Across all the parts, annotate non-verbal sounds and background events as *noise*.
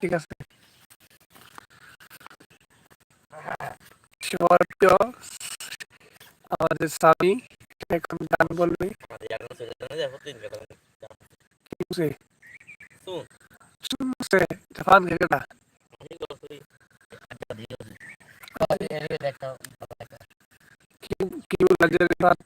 ঠিক আছে। আমাদের স্বামী এখন গান বলবে? শুনছে? ফান খেয়ে না? কি কি বললা ফান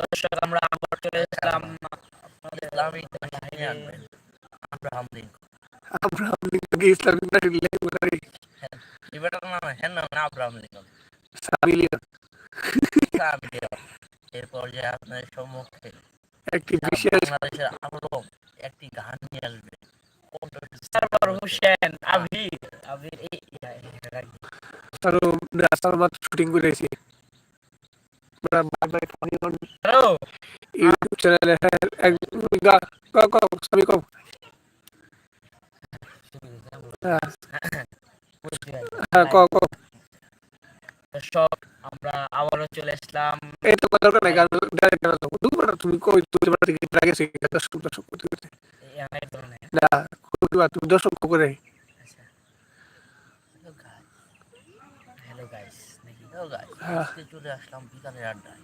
দর্শক আমরা আবার চলে এসেছিলাম ইসলামিক লেগুলারি নাম হ্যাঁ না না আব্রাহাম লিঙ্কন সাবিলিয়া আমি দেওয়া। এই পর্যায়ে আপনাদের সম্মুখে একটি বিশেষ বাংলাদেশের আলম একটি গান নিয়ে আসবে সারওয়ার হোসেন আবির। আবির এই তারও রাস্তার মাত্র শুটিং করেছি ইউটিউব চ্যানেলে হ্যাঁ এক কও কও সবই কও হ্যাঁ আমরা আবারও চলে আসলাম। এই কথা দরকার গান ডাইরেক্ট গান দাও দুবার তুমি কই তুই বার থেকে আগে সে দর্শক দর্শক করতে করতে এই অনেক ধরনের। তুমি দর্শক করে। হ্যালো গাইস নাকি? Hello guys. আজকে চলে আসলাম বিকালের আড্ডায়।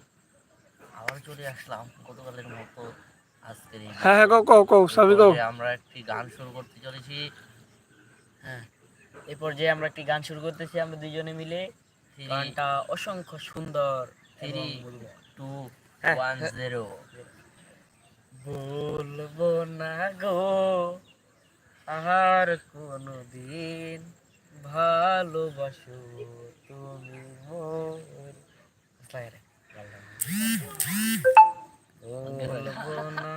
আবার চলে আসলাম গতকালের মতো আজকের হ্যাঁ হ্যাঁ কও কও কও সবই কও। আমরা একটি গান শুরু করতে চলেছি। হ্যাঁ। এই পর্যায়ে আমরা একটি গান শুরু করতেছি আমরা দুইজনে মিলে। গানটা অসংখ্য সুন্দর থ্রি টু ওয়ান জিরো বলব না গো আর কোনো দিন ভালোবাসো তুমি মোর লাগে রে, বলব না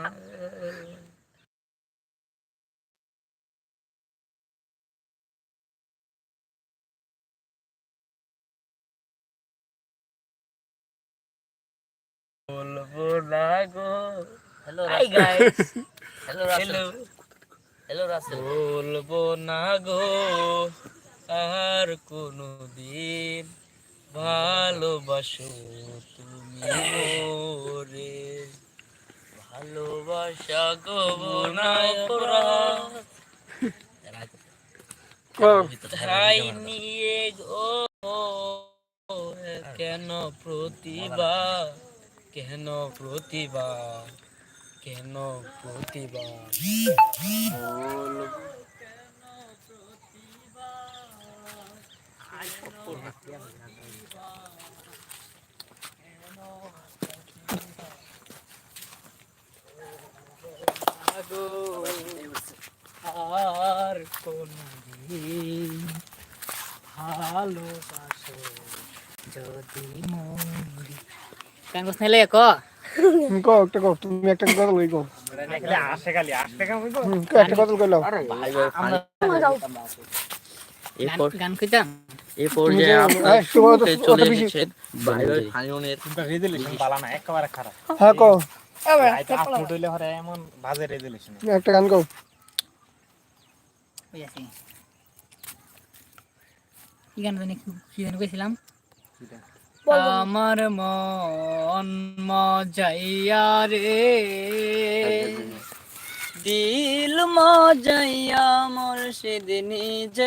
বলব না গো hello hi guys hello hello hello Rasel বলব না গো আর কোনো দিন ভালোবাসো তুমি মোরে ভালোবাসা গো বোনায় কও তাই নিয়ে গো কেন প্রতিভা কেন প্রতিভা কেন প্রতিভা বলব গো আর কোন দিন ভালোবাসো যদি মরি গান গোস নাইলে ক? কও একটা কও তুমি একটা কথা বলি কও। আসে খালি আসে খালি হুম, একটা কথা কইলো গান কইতাম। তুমি এই যে পর্যায়ে আপনার হ্যাঁ, তোমার তো- সম্মুখে অত চলে বেশি- এসেছেন ভাই। ভাই ফানিয়নের হ্যাঁ কও। একটা গান কও। কি গান জানি কি গান কইছিলাম? আমার মন মজাইয়া রে। দিল মজাইয়া মুর্শিদ নিজের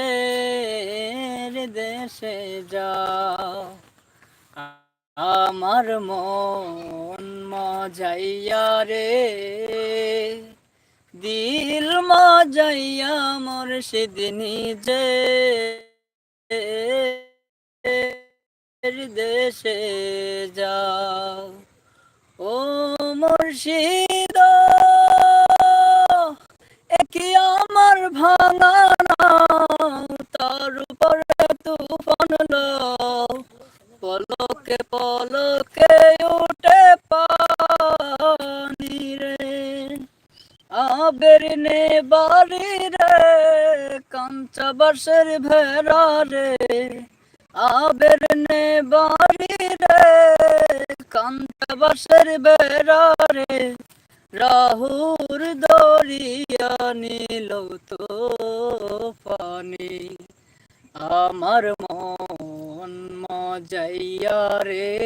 দেশে যা আমার মন মজাইয়া রে। দিল মজাইয়া মুর্শিদ নিজে দেশে যাও। ও মুর্শিদ বাসের বেড়া রে রাহুর দরিয়া নীল তো পানি আমার মন মজাইয়া রে,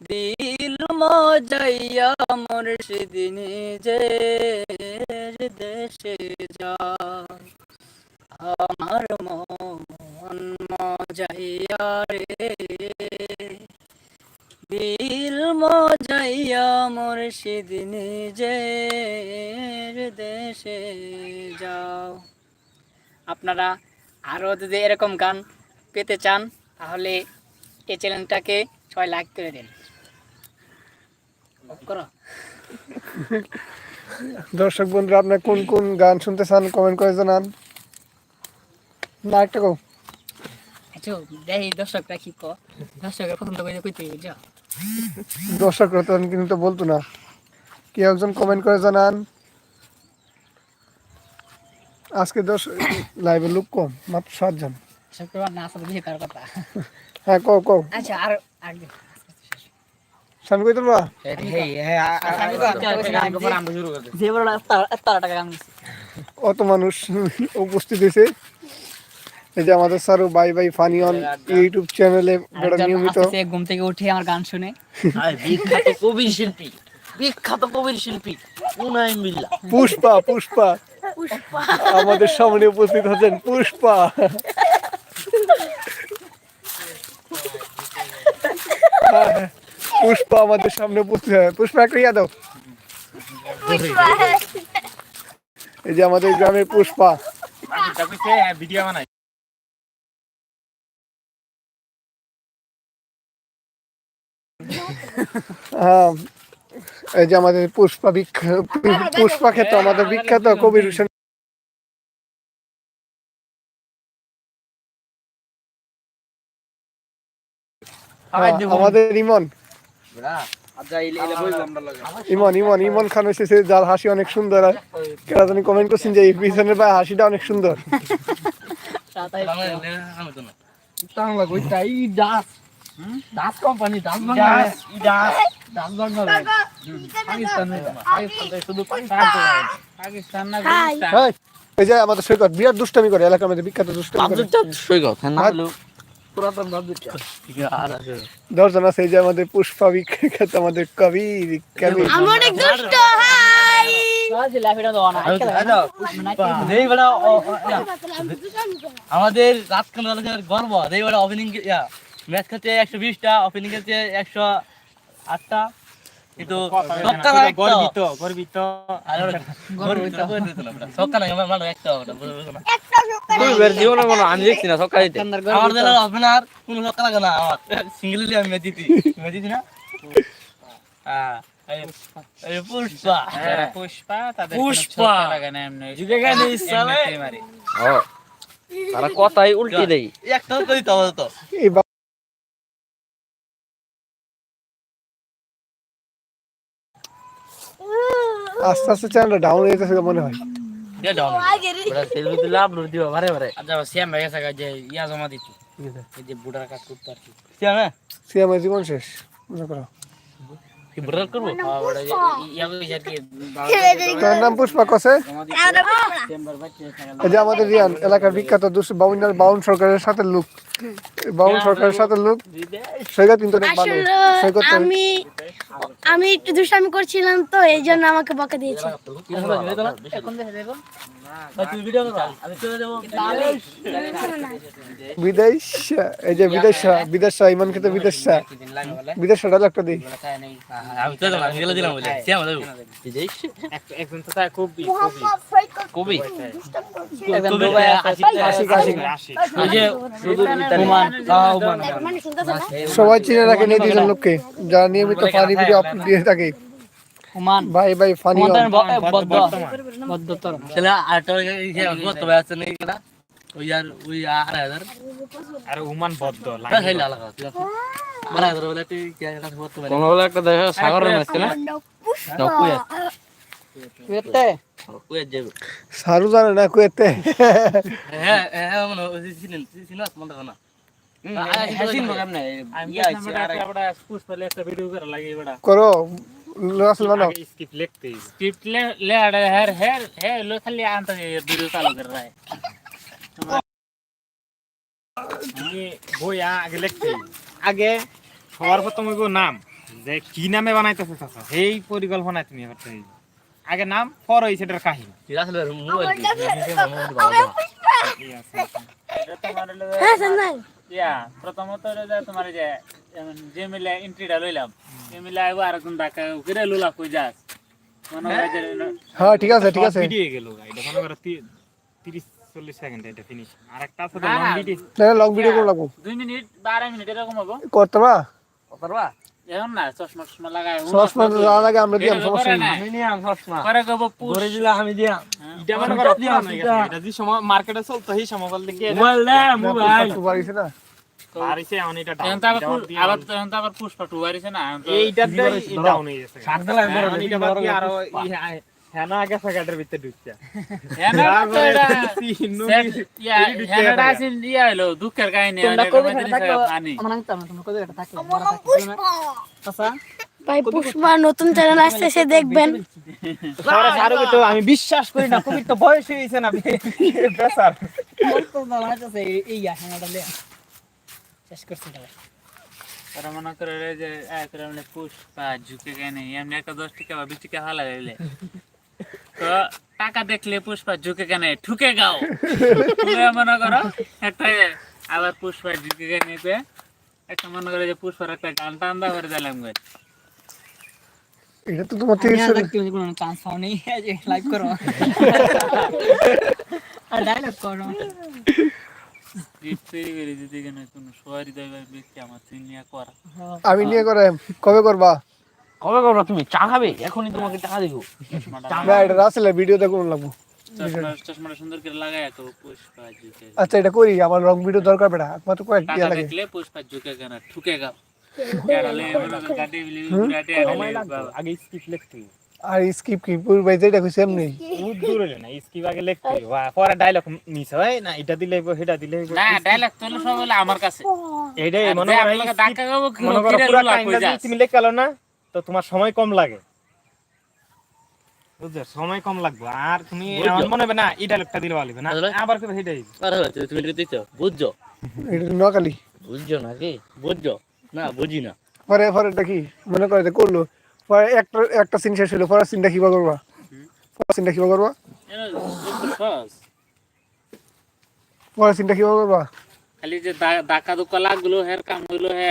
দিল মজাইয়া মুর্শিদ নিজের দেশে যা। আমার মন মজাইয়া রে মজাইয়া মুর্শিদ নিজের দেশে যাও। আপনারা আরও যদি এরকম গান পেতে চান তাহলে এই চ্যানেলটাকে সবাই লাইক করে দিন। করো। দর্শক বন্ধুরা আপনার কোন কোন গান শুনতে চান কমেন্ট করে জানান। না একটা কো আচ্ছা দর্শকরা কি কো দর্শকের পছন্দ করে কইতে যা দর্শক তখন কিন্তু তো বলতো না। কি একজন কমেন্ট করে জানান? আজকে দশ লাইভে লোক কম মাত্র সাতজন। হ্যাঁ কও কও। আচ্ছা আর সামনে কই তোমরা অত মানুষ উপস্থিত হয়েছে। এই যে আমাদের স্যারও bye bye funny on YouTube চ্যানেলে বড় নিয়মিত ঘুম থেকে উঠে আমার গান শুনে। বিখ্যাত কবির শিল্পী বিখ্যাত কবির শিল্পী উনাই মিল্লা পুষ্পা পুষ্পা। আমাদের সামনে উপস্থিত হচ্ছেন পুষ্পা। পুষ্পা আমাদের সামনে উপস্থিত হয় পুষ্পা একটা ইয়া দাও। এই যে আমাদের গ্রামের পুষ্পা। ভিডিও বানাই। এই যে আমাদের পুষ্পা বিখ্যাত পুষ্পা ক্ষেত্র আমাদের বিখ্যাত কবির হোসেন। হ্যাঁ, আমাদের ইমন। ইমন ইমন ইমন খান এসেছে যার হাসি অনেক সুন্দর আর কেরা জানি কমেন্ট করছেন যে এই পিছনের ভাই হাসিটা অনেক সুন্দর। দাস কোম্পানি দাস দাস দাস বাংলা পাকিস্তান পাকিস্তান শুধু পাকিস্তান পাকিস্তান না এই যে আমাদের সৈকত বিরাট দুষ্টামি করে এলাকার মধ্যে বিখ্যাত দুষ্টামি করে। সৈকত হ্যাঁ পুরাতন দশজন আছে এই যে আমাদের পুষ্পা বিখ্যাত আমাদের কবি কবি। আমি অনেক দুষ্ট হাই। আমাদের গর্ব বড় ওপেনিং ম্যাচ খেলছে একশো বিশটা ওপেনিং খেলছে একশো আটটা। কিন্তু গর্বিত গর্বিত। সকাল মানে একটা একটা সকালে জীবনে কোনো আমি দেখছি না সকালে আমার দেলার ওপেনার কোন সকাল লাগে না আমার সিঙ্গেলি আমি ম্যাচ জিতি ম্যাচ জিতি না হ্যাঁ এই- এই পুষ্পা পুষ্পা তাদের পুষ্পা। যুগে গানে ইসালে তারা কথাই উল্টে দেই একটা তো দিতে হবে তো এই বা- আস্তে আস্তে চ্যানেলটা ডাউন হয়ে যেতেছে মনে হয়। আচ্ছা ইয়া জীবন শেষ মনে করো। করব? হ্যাঁ, তার নাম পুষ্পা কসে? এই যে আমাদের রিয়ান এলাকার বিখ্যাত দুশো বাউন্ডার বাউন সরকারের সাথে লোক। বাউন সরকারের সাথে লোক। সৈকত কিন্তু অনেক ভালো। সৈকত আমি আমি একটু দুষ্টামি করছিলাম তো এই জন্য আমাকে বকা দিয়েছে। এখন দেখে দেখো তুই ভিডিও করবা আমি চলে যাব বিদেশ এই যে বিদেশ বিদেশ ইমান খেতে বিদেশ বিদেশ দিই। খায় নাই আমি যাব আমি গেলে দিলাম বলে। সিয়াম দেবো একজন তো তাই খুব কবি যে সবাই চিনে রাখেন এই দুজন লোককে। যারা নিয়মিত ফানি ভিডিও আপলোড দিয়ে থাকে। হুমান ভাই ভাই ফানি হুমান ছেলে আরেকটা গত ভাই আছে নাকি কেনা ওই আর ওই আড়াই হাজার আর উমান বদ্ধ হ্যাঁ, সেই আলাদা ঠিক আছে আড়াই হাজার বলে তুই কি একটা করতে পারি কোন হলো একটা দেখা সাগরের ম্যাচ না না কুয়া কেতে কুয়া যাবে সারু জানে না কুয়েতে হ্যাঁ হ্যাঁ মানে ওই সিনেন সিনেন মনে না হ্যাসিন বগাম না আমি ইয়া বললাম আছে এটা আর একটা বড় পুষ্পালে একটা ভিডিও করা লাগে বড় করো রাসেল বানাও स्क्रिप्ट लिखते ही स्क्रिप्ट ले ले आड़े हर हर है लो खाली आंत वीडियो चालू कर रहा है ये वो यहाँ आगे लिखते ही আগে সবার প্রথম ওই নাম। যে কি নামে বানাইতেছে চাচা? সেই পরিকল্পনায় তুমি করতে হইবে। আগে নাম পর ওই সেটার কাহিনী। হলো হ্যাঁ ইয়া প্রথমত যে তোমার যে যে মিলে এন্ট্রিটা লইলাম যে মিলে আইবো আর একজন ডাকা লুলা কই যাস? মনে হয় যে হ্যাঁ ঠিক আছে ঠিক আছে। গেল এটা মনে করো তিরিশ চল্লিশ সেকেন্ড এটা ফিনিশ আর আছে না, লং ভিডিও না লং ভিডিও করে লাগবো দুই মিনিট বা আড়াই মিনিট এরকম হব। করতে পারবা পারবা এখন না চশমা টশমা লাগাই সসমান যাওয়ার আগে আমরা দিয়াম সমস্যা নেই। আমি নিয়াম পুশ করে দিলা আমি দিয়া এটা মনে করো পুরানো হয়ে এটা যে সময় মার্কেটে চলতো সেই সময় বলতে কি মোবাইল দে মোবাইল। একটু বাড়িছে না? হারিছে এখন এটা ডাউন আবার তো এখন তো আবার পুষ্পা টু হারিছে না এখন তো এইটার দিয়ে ডাউন হয়ে গেছে। শাক দিলা এখন এটা বাদ আরও হ্যাঁ *laughs* না আগে ফ্যাকাটের ভিতরে ঢুকছে তো এটা ইয়া, দুঃখের কাহিনী তোমরা কবে থাকো নিশ্চয়ই funny। আমার কবে এটা থাকো। আচ্ছা ভাই পুষ্পা নতুন চ্যানেল আসছে সে দেখবেন। তো আমি বিশ্বাস করি না কবির তো বয়স হয়ে গেছে না বেসার ভালো এই লে শেষ করছি তারা মনে করে রে যে মানে পুষ্পা ঝুঁকে কেন এমনি একটা দশ টাকা বা বিশ টাকা হালা গেলে তো টাকা দেখলে পুষ্পা ঝুঁকে কেন ঠুকে গাও। তুমি মনে করো একটা আবার পুষ্পা ঝুঁকে কেন একটা মনে করে যে পুষ্পার একটা গান টান্দা করে দিলাম গো। এটা তো তোমার দেখতে কোনো চান্স পাওনি যে লাইভ করো। আর ডায়লগ করো আমার আমি নিয়ে করে কবে করবা? কবে করবা তুমি চা খাবে? এখনই তোমাকে টাকা দিব। না এটা রাসেলের ভিডিওতে কোন লাগবো। চশমাটা সুন্দর করে লাগাই তো পুষ্পা ঝুঁকে। আচ্ছা এটা করি আমার রং ভিডিও দরকার বেটা একমাত্র কয়েক টাকা লাগে। দেখলে পুষ্পা ঝুঁকে কেন? ঠুকে আগে স্কিপ লিখতে আর স্কিপ কি? পুরো ভাই যেটা কইছে এমনি। বহুত দূর না স্কিপ আগে লিখতে পরে ডায়লগ মিস হয় না এটা দিলে হইবো, সেটা দিলে হইবো। না ডায়লগ তোলে সব হলো আমার কাছে। এইটাই মনে যে করো আপনাকে skip- কি মনে করো পুরা তুমি লেখালো না তো তোমার সময় কম লাগে। সময় কম লাগবে। আর তুমি মনে হবে না এই ডায়লগটা দিলে ভালো হবে না? আবার সেটাই তুমি এটা দিছো? বুঝছ? এটা বুঝছ নাকি? বুঝছ? না বুঝি না। পরে পরে দেখি মনে করে করল। পরে একটা একটা সিন শেষ হলো পরের সিনটা কিবা করবা? পরের সিনটা কিবা করবা। পরের সিনটা কিবা করবা? খালি যে দা- ধাক্কা ধুক্কা লাগল হের কাম হইল হে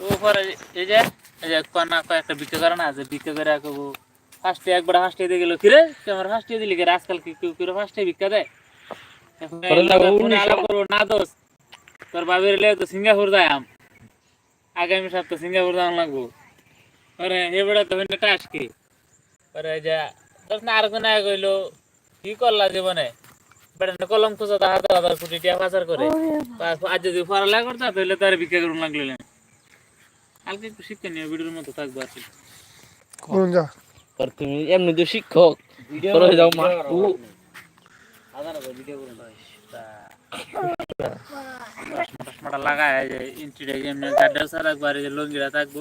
আর কা- আর কা করুন যা, ডিজিটাল ভিক্ষা। আমার এটা শিখতে নেই, ভিডিওর মধ্যে ঘুরে বেড়া আছে। ভিক্ষার মধ্যে। ও পরে এই যে এই যে কনা কয়েকটা ভিক্ষা করে না যে ভিক্ষা করে কব ফার্স্টে একবার ফার্স্টে দিয়ে গেল কিরে তুই আমার ফার্স্টে দিলি কে আজকাল কি কেউ কেউ ফার্স্টে ভিক্ষা দেয় এখন না, করব দোষ তোর বাবির লে তো সিঙ্গাপুর যাই আম আগামী সপ্তাহ সিঙ্গাপুর যাওয়া লাগবো পরে এবারে তো হইলে টাস কি পরে যা না আর কোন কইলো কি করলা জীবনে বেটা কলম খুঁজো হাজার হাজার কোটি টাকা পাচার করে আজ যদি পড়ালেখা করতা তাহলে তার ভিক্ষা করুন লাগল কালকে একটু শিক্ষা নিয়ে ভিডিওর মতো থাকব আর কি কোন যা? আর তুমি এমনি তো শিক্ষক। করে যাও মা। হাজার ভিডিও করুন চশমাটা লাগায় যে ইন্টিটা এমনি গাড্ডা ছাড়া একবার যে লঙ্গিটা থাকব।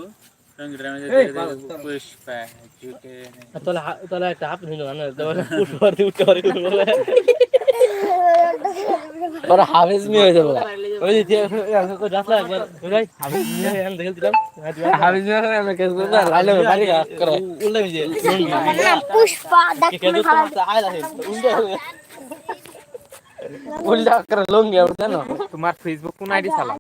তাহলে তাহলে একটা হাফ নিল না? তাহলে পুষ্পা দিয়ে উঠতে পারে ওরা হাফেজ মি হয়ে যাবে ওই যে রাস্তা একবার ওই হাফেজ মি হয়ে আমি দেখে দিলাম। হাফেজ মি হয়ে আমি কেস করতে লাইলে বাড়ি করে। উল্লে মিজে Pushpa que quedó como ay la gente উল্টা করে লঙ্গি আর জানো তোমার ফেসবুক কোন আইডি চালাও?